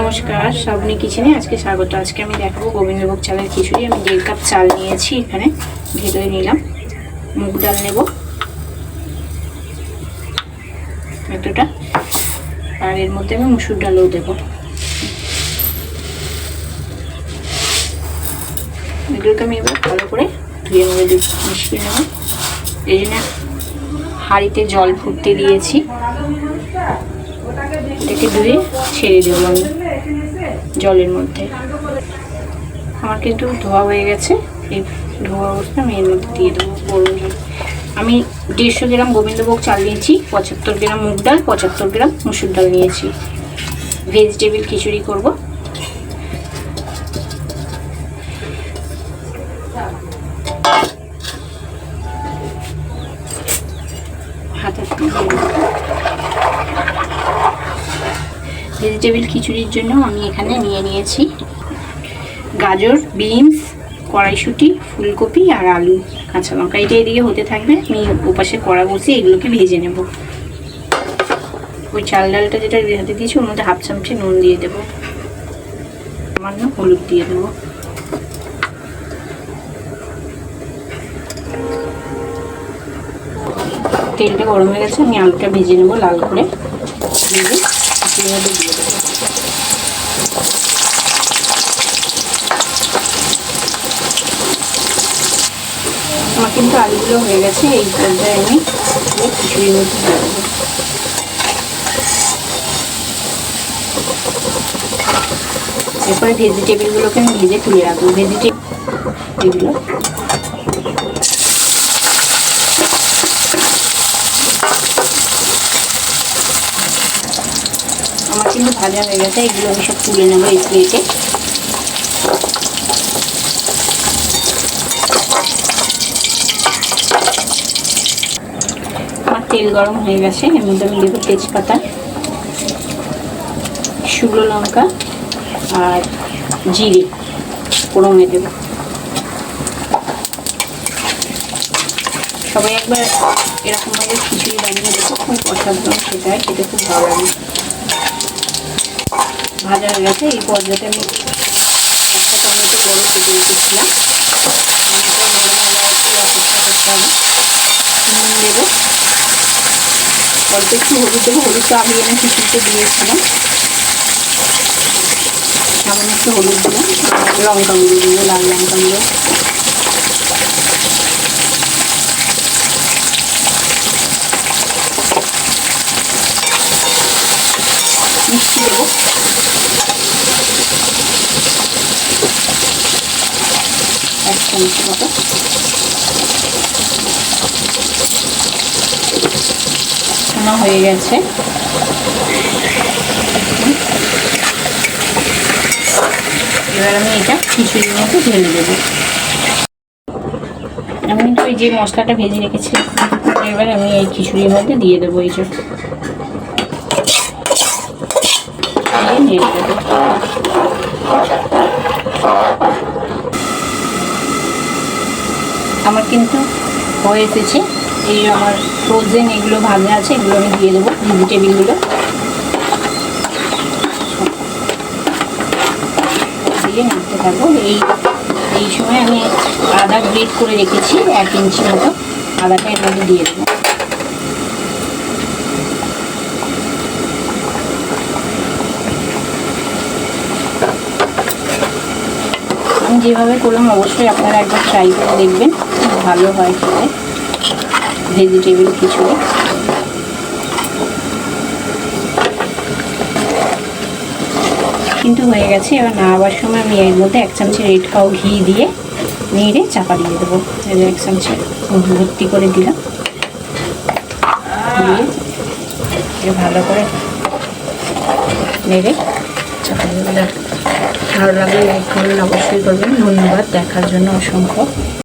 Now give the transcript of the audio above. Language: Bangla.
নমস্কার, শ্রাবণী কিচেনে আজকে স্বাগত। আজকে আমি দেখাবো গোবিন্দভোগ চালের খিচুড়ি। আমি দেড় কাপ চাল নিয়েছি এখানে, ভেতরে নিলাম। মুগ ডাল নেব, এতটা। আর এর মধ্যে আমি মুসুর ডালও দেবো। এগুলোকে আমি এবার ভালো করে ধুয়ে নেব, মিশিয়ে নেব। এই জন্য হাঁড়িতে জল ফুটতে দিয়েছি। এটাকে ধুয়ে ছেড়ে দেবো আমি জলের মধ্যে। আমার কিন্তু ধোয়া হয়ে গেছে। এই ধোয়া অবস্থা আমি এর মধ্যে দিয়ে দেবো গরম জল। আমি দেড়শো গ্রাম গোবিন্দভোগ চাল নিয়েছি, পঁচাত্তর গ্রাম মুগ ডাল, পঁচাত্তর গ্রাম মুসুর ডাল নিয়েছি। ভেজিটেবিল খিচুড়ি করব হাতে ভেজিটেবিল খিচুড়ির জন্য আমি এখানে নিয়ে নিয়েছি গাজর, বিনস, কড়াইশুঁটি, ফুলকপি আর আলু। কাঁচা লঙ্কা এটা এদিকে হতে থাকবে। আমি ওপাশে কড়া বসিয়ে এগুলোকে ভেজে নেব। ওই চাল ডালটা যেটা হাতে দিয়েছি, ওর মধ্যে হাফ চামচে নুন দিয়ে দেবো। সামান্য হলুদ দিয়ে দেবো। তেলটা গরম হয়ে গেছে, আমি আলুটা ভেজে নেব লাল করে। ভেজে এর দিয়ে দেবো আমার কিন্তু আলুগুলো হয়ে গেছে, এই পর্যায়ে আমি খিচুড়ির মধ্যে দিয়ে দেবো এরপরে ভেজিটেবিলগুলোকে আমি ভেজে তুলে রাখব। ভেজিটেবিল এগুলো আমার কিন্তু ভাজা হয়ে গেছে, এগুলো আমি সব তুলে নেব এই প্লেটে তেল গরম হয়ে গেছে, এর মধ্যে আমি দেবো তেজপাতা, শুকনো লঙ্কা, আর জিরে, ফোড়নে দেবো। সবাই একবার এরকমভাবে খিচুড়ি বানিয়ে দেখো, খুব অসাধারণ হয়, খেতে খুব ভালো লাগে। ভাজা হয়ে গেছে, এই পর্যায়ে আমি একটা টমেটো বড় কেটে রেখেছিলাম নুন দেবো। অল্প একটু হলুদ দেবো। হলুদটা আমি এনে খিচুড়িতে দিয়েছিলাম। সামান্য একটু হলুদ দেবো। লঙ্কা গুঁড়ো দেবো, লাল লঙ্কা গুঁড়ো। মিষ্টি দেবো। এক চামচ মতো। শোনা হয়ে গেছে। এবার আমি এটা খিচুড়ির মতো ঢেলে দেবো। আমি ওই যে মশলাটা ভেজে রেখেছি এবার আমি এই খিচুড়ির মধ্যে দিয়ে দেবো এই যে। দিয়ে দেবো। আমার কিন্তু হয়ে এসেছে। এই আমার ফ্রোজেন এগুলো ভাজা আছে, এগুলো আমি দিয়ে দেবো ভেজিটেবিলগুলো দিয়ে নাড়তে থাকব এই এই সময় আমি আদা গ্রেট করে রেখেছি, এক ইঞ্চি মতো। আদাটা এর মধ্যে দিয়ে দেবো। আমি যেভাবে করলাম, অবশ্যই আপনারা একবার ট্রাই করে দেখবেন, ভালো হয় খেতে। ভেজিটেবিল খিচুড়ি। কিন্তু হয়ে গেছে, এবার নামাবার সময় আমি এর মধ্যে এক চামচে রেড খাও ঘি দিয়ে নেড়ে চাপা দিয়ে দেবো। এক চামচে ভর্তি করে দিলাম। দিয়ে ভালো করে নেড়ে দিয়ে ভালো লাগলে লাইক করবেন অবশ্যই করবেন। ধন্যবাদ দেখার জন্য অসংখ্য।